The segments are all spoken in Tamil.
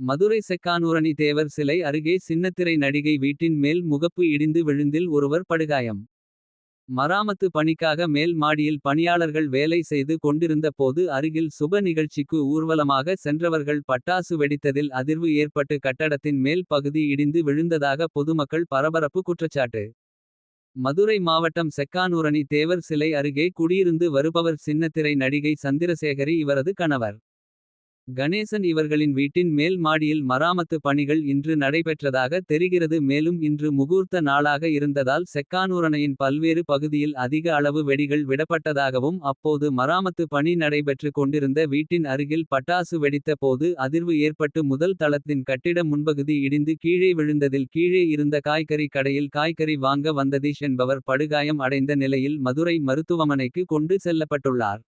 மதுரை செக்கானூரணி தேவர் சிலை அருகே சின்னத்திரை நடிகை வீட்டின் மேல் முகப்பு இடிந்து விழுந்தில் ஒருவர் படுகாயம். மராமத்து பணிக்காக மேல் மாடியில் பணியாளர்கள் வேலை செய்து கொண்டிருந்த போது அருகில் சுப நிகழ்ச்சிக்கு ஊர்வலமாக சென்றவர்கள் பட்டாசு வெடித்ததில் அதிர்வு ஏற்பட்டு கட்டடத்தின் மேல் பகுதி இடிந்து விழுந்ததாக பொதுமக்கள் பரபரப்பு குற்றச்சாட்டு. மதுரை மாவட்டம் செக்கானூரணி தேவர் சிலை அருகே குடியிருந்து வருபவர் சின்னத்திரை நடிகை சந்திரசேகரி இவரது கணவர். கணேசன் இவர்களின் வீட்டின் மேல் மாடியில் மராமத்து பணிகள் இன்று நடைபெற்றதாக தெரிகிறது மேலும் இன்று முகூர்த்த நாளாக இருந்ததால் செக்கானூரணையின் பல்வேறு பகுதியில் அதிக அளவு வெடிகள் விடப்பட்டதாகவும் அப்போது மராமத்து பணி நடைபெற்று கொண்டிருந்த வீட்டின் அருகில் பட்டாசு வெடித்த போது அதிர்வு ஏற்பட்டு முதல் தளத்தின் கட்டிட முன்பகுதி இடிந்து கீழே விழுந்ததில் கீழே இருந்த காய்கறி கடையில் காய்கறி வாங்க வந்ததீஷ் என்பவர் படுகாயம் அடைந்த நிலையில் மதுரை மருத்துவமனைக்கு கொண்டு செல்லப்பட்டுள்ளார்.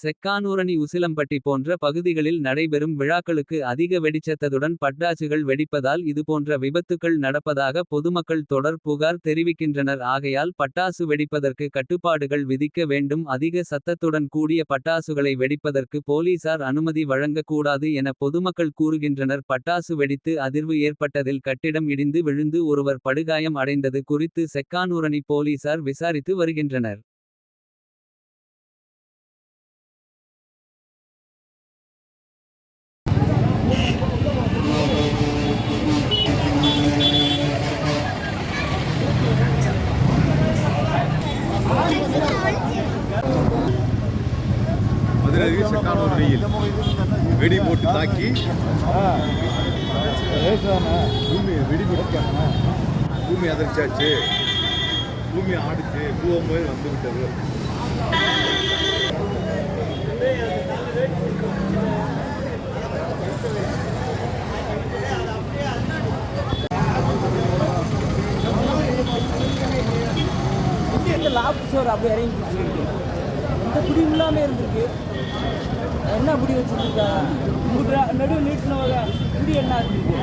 செக்கானூரணி உசிலம்பட்டி போன்ற பகுதிகளில் நடைபெறும் விழாக்களுக்கு அதிக வெடிச்சத்ததுடன் பட்டாசுகள் வெடிப்பதால் இதுபோன்ற விபத்துக்கள் நடப்பதாக பொதுமக்கள் தொடர் புகார் தெரிவிக்கின்றனர். ஆகையால் பட்டாசு வெடிப்பதற்கு கட்டுப்பாடுகள் விதிக்க வேண்டும். அதிக சத்தத்துடன் கூடிய பட்டாசுகளை வெடிப்பதற்கு போலீசார் அனுமதி வழங்கக்கூடாது என பொதுமக்கள் கூறுகின்றனர். பட்டாசு வெடித்து அதிர்வு ஏற்பட்டதில் கட்டிடம் இடிந்து விழுந்து ஒருவர் படுகாயம் அடைந்தது குறித்து செக்கானூரணி போலீசார் விசாரித்து வருகின்றனர். மதுரை செக்கானூரில் வெடி போட்டு தாக்கி. பூமி வெடி போட்டு பூமி அதிர்ச்சாச்சு பூமி ஆடிச்சு. பூவம்போது வந்து விட்டது. இந்த லாப்ட் ஸ்டோர் அப்படியே இறங்கி இந்த எந்த இல்லாம இருந்திருக்கு. என்ன குடி வச்சிருக்கா? நடுவு நீட்டினவங்க குடி என்ன இருந்திருக்கு?